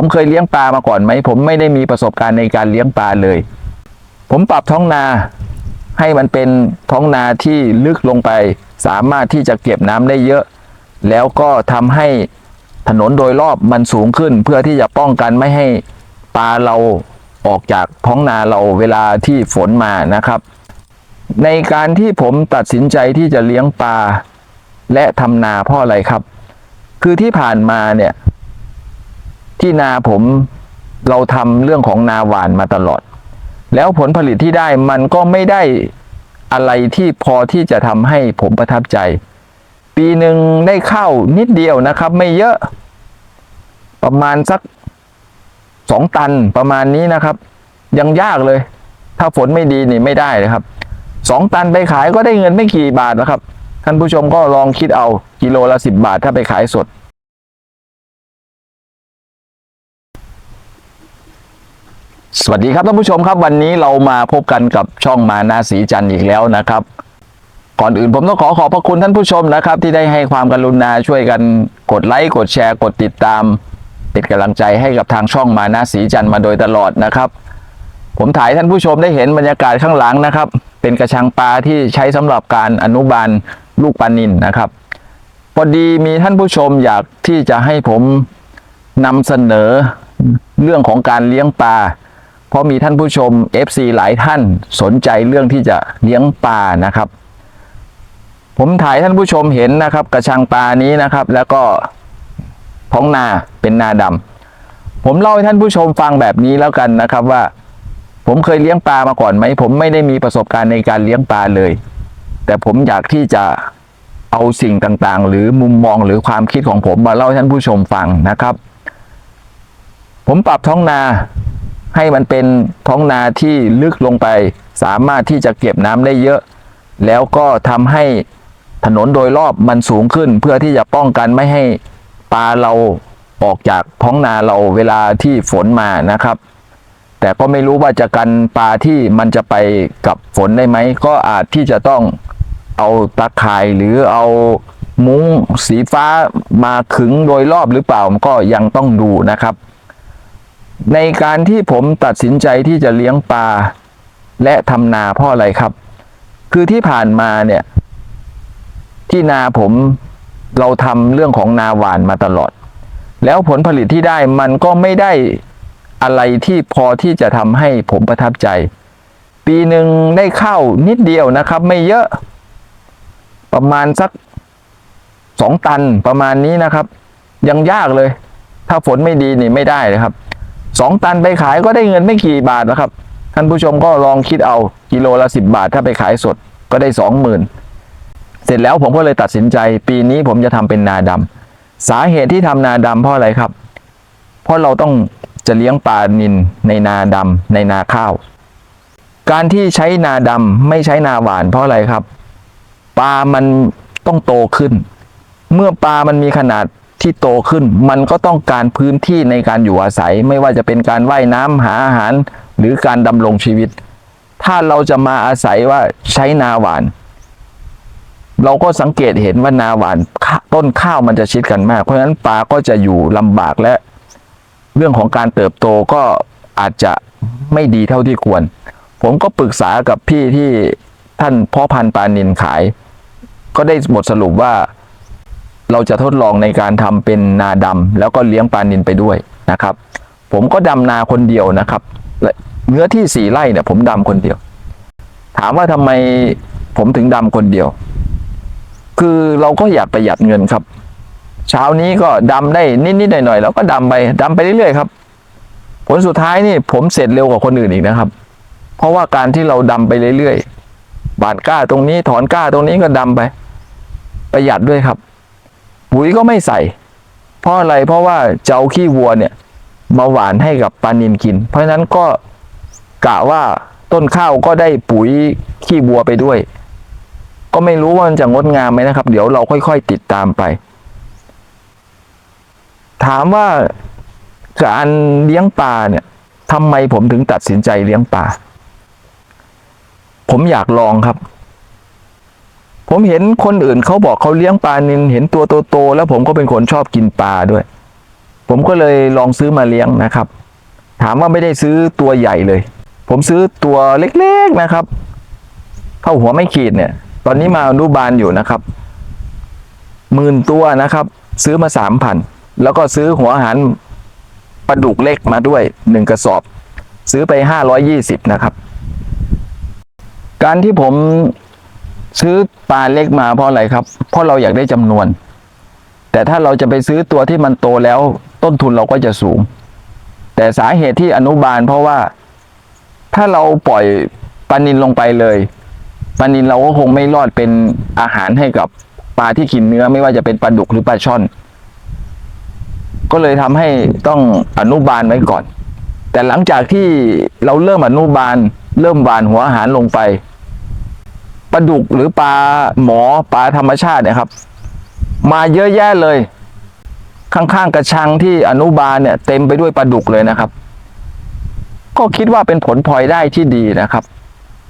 ผมเคยเลี้ยงปลามาก่อนไหม ผมไม่ได้มีประสบการณ์ในการเลี้ยงปลาเลย ผมปรับท้องนาให้มันเป็นท้องนาที่ลึกลงไป สามารถที่จะเก็บน้ำได้เยอะ แล้วก็ทำให้ถนนโดยรอบมันสูงขึ้น เพื่อที่จะป้องกันไม่ให้ปลาเราออกจากท้องนาเราเวลาที่ฝนมานะครับ ในการที่ผมตัดสินใจที่จะเลี้ยงปลาและทำนาเพราะอะไรครับ คือที่ผ่านมาเนี่ย ที่นาผมเราทำเรื่องของนาหวานมาตลอด แล้วผลผลิตที่ได้มันก็ไม่ได้อะไรที่พอที่จะทำให้ผมประทับใจ ปีหนึ่งได้ข้าวนิดเดียวนะครับ ไม่เยอะประมาณสักสองตันประมาณนี้นะครับ ยังยากเลย ถ้าฝนไม่ดีนี่ไม่ได้เลยครับสองตันไปขายก็ได้เงินไม่กี่บาทนะครับ ท่านผู้ชมก็ลองคิดเอากิโลละสิบบาทถ้าไปขายสด สวัสดีครับท่านผู้ชมครับวันนี้เรามาพบกันกับช่องมานาสีจันทร์อีกแล้วนะครับ ก่อนอื่นผมต้องขอขอบพระคุณท่านผู้ชมนะครับ ที่ได้ให้ความกรุณาช่วยกันกดไลค์กดแชร์ กดติดตาม เป็นกำลังใจให้กับทางช่องมานาสีจันทร์มาโดยตลอดนะครับ ผมถ่ายท่านผู้ชมได้เห็นบรรยากาศข้างหลังนะครับ เป็นกระชังปลาที่ใช้สำหรับการอนุบาลลูกปลานินนะครับพอดีมีท่านผู้ชมอยากที่จะให้ผมนำเสนอเรื่องของการเลี้ยงปลา เพราะมีท่านผู้ชม FC หลายท่านสนใจเรื่องที่จะเลี้ยงปลานะครับ ผมถ่ายท่านผู้ชมเห็นนะครับ กระชังปลานี้นะครับ แล้วก็ท้องนาเป็นนาดำผมเล่าให้ท่านผู้ชมฟังแบบนี้แล้วกันนะครับว่า ผมเคยเลี้ยงปลามาก่อนไหม ผมไม่ได้มีประสบการณ์ในการเลี้ยงปลาเลย แต่ผมอยากที่จะเอาสิ่งต่างๆ หรือมุมมองหรือความคิดของผมมาเล่าให้ท่านผู้ชมฟังนะครับ ผมปรับท้องนา ให้มันเป็นท้องนาที่ลึกลงไป สามารถที่จะเก็บน้ำได้เยอะ แล้วก็ทำให้ถนนโดยรอบมันสูงขึ้น เพื่อที่จะป้องกันไม่ให้ปลาเราออกจากท้องนาเราเวลาที่ฝนมานะครับ แต่ก็ไม่รู้ว่าจะกันปลาที่มันจะไปกับฝนได้ไหม ก็อาจที่จะต้องเอาตาข่ายหรือเอามุ้งสีฟ้ามาขึงโดยรอบหรือเปล่าก็ยังต้องดูนะครับ ในการที่ผมตัดสินใจที่จะเลี้ยงปลาและทำนาเพราะอะไรครับ คือที่ผ่านมาเนี่ย ที่นาผมเราทำเรื่องของนาหวานมาตลอด แล้วผลผลิตที่ได้มันก็ไม่ได้อะไรที่พอที่จะทำให้ผมประทับใจ ปีหนึ่งได้ข้าวนิดเดียวนะครับ ไม่เยอะประมาณสักสองตันประมาณนี้นะครับ ยังยากเลย ถ้าฝนไม่ดีนี่ไม่ได้เลยครับ สองตันไปขายก็ได้เงินไม่กี่บาทนะครับ ท่านผู้ชมก็ลองคิดเอากิโลละสิบบาท ถ้าไปขายสดก็ได้สองหมื่นเสร็จแล้วผมก็เลยตัดสินใจ ปีนี้ผมจะทำเป็นนาดำสาเหตุที่ทำนาดำเพราะอะไรครับ เพราะเราต้องจะเลี้ยงปลานินในนาดำในนาข้าว การที่ใช้นาดำไม่ใช้นาหวาน เพราะอะไรครับ ปลามันต้องโตขึ้น เมื่อปลามันมีขนาด ที่โตขึ้น มันก็ต้องการพื้นที่ในการอยู่อาศัย ไม่ว่าจะเป็นการว่ายน้ำหาอาหาร หรือการดำรงชีวิต ถ้าเราจะมาอาศัยว่าใช้นาหวาน เราก็สังเกตเห็นว่านาหวานต้นข้าวมันจะชิดกันมาก เพราะฉะนั้นปลาก็จะอยู่ลำบากและ เรื่องของการเติบโตก็อาจจะไม่ดีเท่าที่ควร ผมก็ปรึกษากับพี่ที่ท่านพ่อพันธุ์ปลานินขาย ก็ได้บทสรุปว่า เราจะทดลองในการทำเป็นนาดำแล้วก็เลี้ยงปลานินไปด้วยนะครับ ผมก็ดำนาคนเดียวนะครับเนื้อที่สี่ไร่เนี่ยผมดำคนเดียว ถามว่าทำไมผมถึงดำคนเดียว คือเราก็อยากประหยัดเงินครับ เช้านี้ก็ดำได้นิดๆหน่อยๆแล้วก็ดำไปดำไปเรื่อยๆครับ ผลสุดท้ายนี่ผมเสร็จเร็วกว่าคนอื่นอีกนะครับ เพราะว่าการที่เราดำไปเรื่อยๆบานกล้าตรงนี้ถอนกล้าตรงนี้ก็ดำไป ประหยัดด้วยครับ ปุ๋ยก็ไม่ใส่ เพราะอะไรเพราะว่าจะเอาขี้วัวเนี่ยมาหวานให้กับปลานินกิน เพราะฉะนั้นก็กะว่าต้นข้าวก็ได้ปุ๋ยขี้วัวไปด้วย ก็ไม่รู้ว่ามันจะงดงามไหมนะครับ เดี๋ยวเราค่อยๆติดตามไป ถามว่าการเลี้ยงปลาเนี่ยทำไมผมถึงตัดสินใจเลี้ยงปลาผมอยากลองครับ ผมเห็นคนอื่นเขาบอกเขาเลี้ยงปลานินเห็นตัวโตๆแล้วผมก็เป็นคนชอบกินปลาด้วย ผมก็เลยลองซื้อมาเลี้ยงนะครับ ถามว่าไม่ได้ซื้อตัวใหญ่เลย ผมซื้อตัวเล็กๆนะครับเท่าหัวไม่ขีดเนี่ย ตอนนี้มาอนุบาลอยู่นะครับหมื่นตัวนะครับ ซื้อมาสามพันแล้วก็ซื้อหัวหารปลาดุกเล็กมาด้วยหนึ่งกระสอบ ซื้อไปห้าร้อยยี่สิบนะครับ การที่ผม ซื้อปลาเล็กมาเพราะอะไรครับ เพราะเราอยากได้จำนวน แต่ถ้าเราจะไปซื้อตัวที่มันโตแล้ว ต้นทุนเราก็จะสูง แต่สาเหตุที่อนุบาลเพราะว่าถ้าเราปล่อยปลานินลงไปเลยปลานินเราก็คงไม่รอดเป็นอาหารให้กับปลาที่กินเนื้อไม่ว่าจะเป็นปลาดุกหรือปลาช่อน ก็เลยทำให้ต้องอนุบาลไว้ก่อน แต่หลังจากที่เราเริ่มอนุบาล เริ่มบานหัวอาหารลงไป ปลาดุกหรือปลาหมอปลาธรรมชาติเนี่ยครับ มาเยอะแยะเลย ข้างๆกระชังที่อนุบาลเนี่ย เต็มไปด้วยปลาดุกเลยนะครับ ก็คิดว่าเป็นผลพลอยได้ที่ดีนะครับ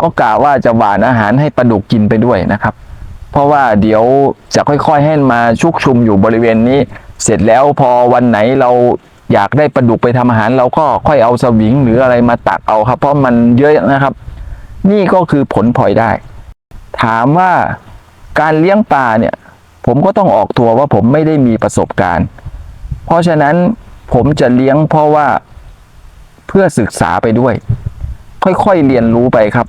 ก็กล่าวว่าจะหวานอาหารให้ปลาดุกกินไปด้วยนะครับ เพราะว่าเดี๋ยวจะค่อยๆให้มาชุกชุมอยู่บริเวณนี้ เสร็จแล้วพอวันไหนเราอยากได้ปลาดุกไปทำอาหาร เราก็ค่อยเอาสวิงหรืออะไรมาตักเอาครับ เพราะมันเยอะนะครับ นี่ก็คือผลพลอยได้ ถามว่าการเลี้ยงปลาเนี่ย ผมก็ต้องออกตัวว่าผมไม่ได้มีประสบการณ์ เพราะฉะนั้นผมจะเลี้ยงเพราะว่าเพื่อศึกษาไปด้วย ค่อยๆเรียนรู้ไปครับ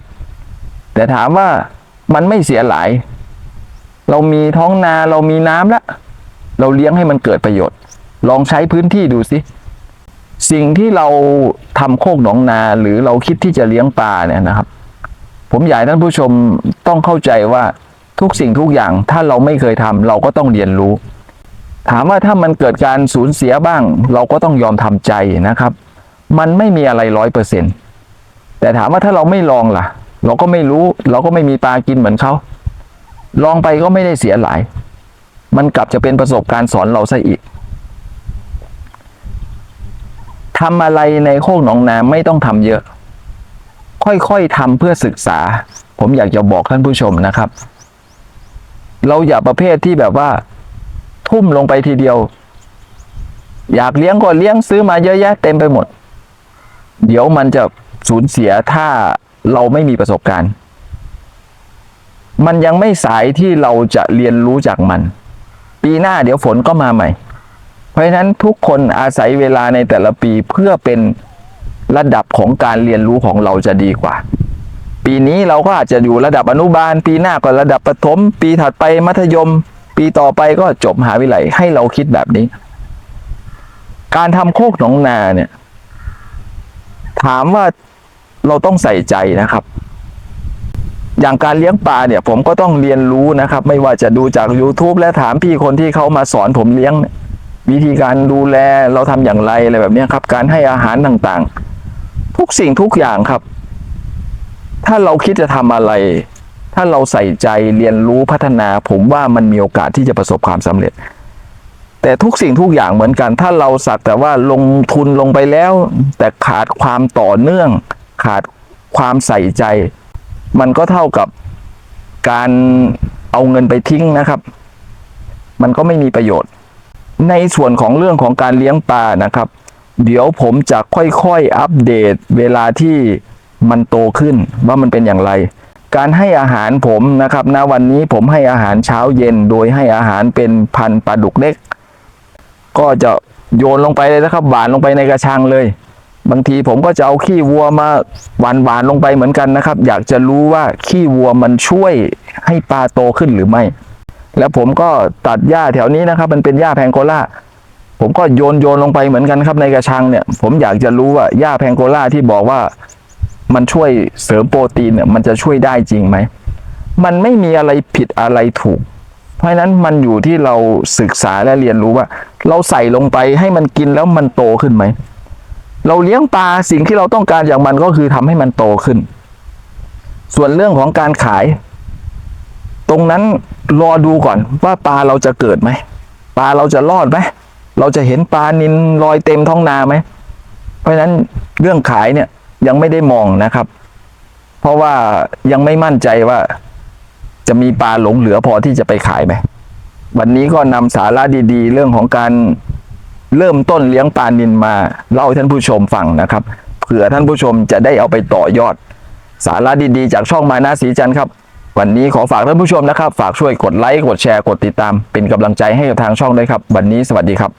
แต่ถามว่ามันไม่เสียหลาย เรามีท้องนาเรามีน้ำแล้วเราเลี้ยงให้มันเกิดประโยชน์ ลองใช้พื้นที่ดูสิสิ่งที่เราทำโคกหนองนาหรือเราคิดที่จะเลี้ยงปลาเนี่ยนะครับ ผมอยากให้ท่านผู้ชมต้องเข้าใจว่าทุกสิ่งทุกอย่างถ้าเราไม่เคยทำเราก็ต้องเรียนรู้ ถามว่าถ้ามันเกิดการสูญเสียบ้าง เราก็ต้องยอมทำใจนะครับ มันไม่มีอะไรร้อยเปอร์เซ็นต์แต่ถามว่าถ้าเราไม่ลองล่ะ เราก็ไม่รู้ เราก็ไม่มีปลากินเหมือนเขาลองไปก็ไม่ได้เสียหลาย มันกลับจะเป็นประสบการณ์สอนเราซะอีกทำอะไรในโคกหนองนาไม่ต้องทำเยอะ ค่อยๆทำเพื่อศึกษา ผมอยากจะบอกท่านผู้ชมนะครับ เราอย่าประเภทที่แบบว่า ทุ่มลงไปทีเดียว อยากเลี้ยงก็เลี้ยงซื้อมาเยอะแยะเต็มไปหมด เดี๋ยวมันจะสูญเสียถ้าเราไม่มีประสบการณ์ มันยังไม่สายที่เราจะเรียนรู้จากมัน ปีหน้าเดี๋ยวฝนก็มาใหม่ เพราะฉะนั้นทุกคนอาศัยเวลาในแต่ละปีเพื่อเป็น ระดับของการเรียนรู้ของเราจะดีกว่า ปีนี้เราก็อาจจะอยู่ระดับอนุบาล ปีหน้าก็ระดับประถม ปีถัดไปมัธยม ปีต่อไปก็จบมหาวิทยาลัยให้เราคิดแบบนี้ การทำโคกหนองนาเนี่ย ถามว่าเราต้องใส่ใจนะครับ อย่างการเลี้ยงปลาเนี่ย ผมก็ต้องเรียนรู้นะครับ ไม่ว่าจะดูจาก YouTube และถามพี่คนที่เขามาสอนผมเลี้ยงวิธีการดูแลเราทำอย่างไรอะไรแบบนี้ครับ การให้อาหารต่างๆ ทุกสิ่งทุกอย่างครับ ถ้าเราคิดจะทำอะไร ถ้าเราใส่ใจเรียนรู้พัฒนา ผมว่ามันมีโอกาสที่จะประสบความสำเร็จ แต่ทุกสิ่งทุกอย่างเหมือนกัน ถ้าเราสักแต่ว่าลงทุนลงไปแล้ว แต่ขาดความต่อเนื่อง ขาดความใส่ใจ มันก็เท่ากับการเอาเงินไปทิ้งนะครับ มันก็ไม่มีประโยชน์ ในส่วนของเรื่องของการเลี้ยงปลานะครับ เดี๋ยวผมจะค่อยๆอัปเดตเวลาที่มันโตขึ้นว่ามันเป็นอย่างไร การให้อาหารผมนะครับณวันนี้ผมให้อาหารเช้าเย็น โดยให้อาหารเป็นพันปลาดุกเล็ก ก็จะโยนลงไปเลยนะครับหวานลงไปในกระชังเลย บางทีผมก็จะเอาขี้วัวมาหวานหวานลงไปเหมือนกันนะครับ อยากจะรู้ว่าขี้วัวมันช่วยให้ปลาโตขึ้นหรือไม่ แล้วผมก็ตัดหญ้าแถวนี้นะครับ มันเป็นหญ้าแพงโกล่า ผมก็โยนโยนลงไปเหมือนกันครับในกระชังเนี่ย ผมอยากจะรู้ว่าหญ้าแพงโกล่าที่บอกว่ามันช่วยเสริมโปรตีนเนี่ยมันจะช่วยได้จริงไหม มันไม่มีอะไรผิดอะไรถูก เพราะฉะนั้นมันอยู่ที่เราศึกษาและเรียนรู้ว่า เราใส่ลงไปให้มันกินแล้วมันโตขึ้นไหม เราเลี้ยงปลาสิ่งที่เราต้องการจากมันก็คือทำให้มันโตขึ้น ส่วนเรื่องของการขาย ตรงนั้นรอดูก่อนว่าปลาเราจะเกิดไหมปลาเราจะรอดไหม เราจะเห็นปลานินลอยเต็มท้องนาไหม เพราะฉะนั้นเรื่องขายเนี่ยยังไม่ได้มองนะครับ เพราะว่ายังไม่มั่นใจว่า จะมีปลาหลงเหลือพอที่จะไปขายไหมวันนี้ก็นำสาระดีๆ เรื่องของการเริ่มต้นเลี้ยงปลานินมาเล่าให้ท่านผู้ชมฟังนะครับเผื่อท่านผู้ชมจะได้เอาไปต่อยอด สาระดีๆ จากช่องมานาสีจันทร์ครับ วันนี้ขอฝากท่านผู้ชมนะครับ ฝากช่วยกดไลค์กดแชร์กดติดตาม เป็นกำลังใจให้กับทางช่องด้วยครับ วันนี้สวัสดีครับ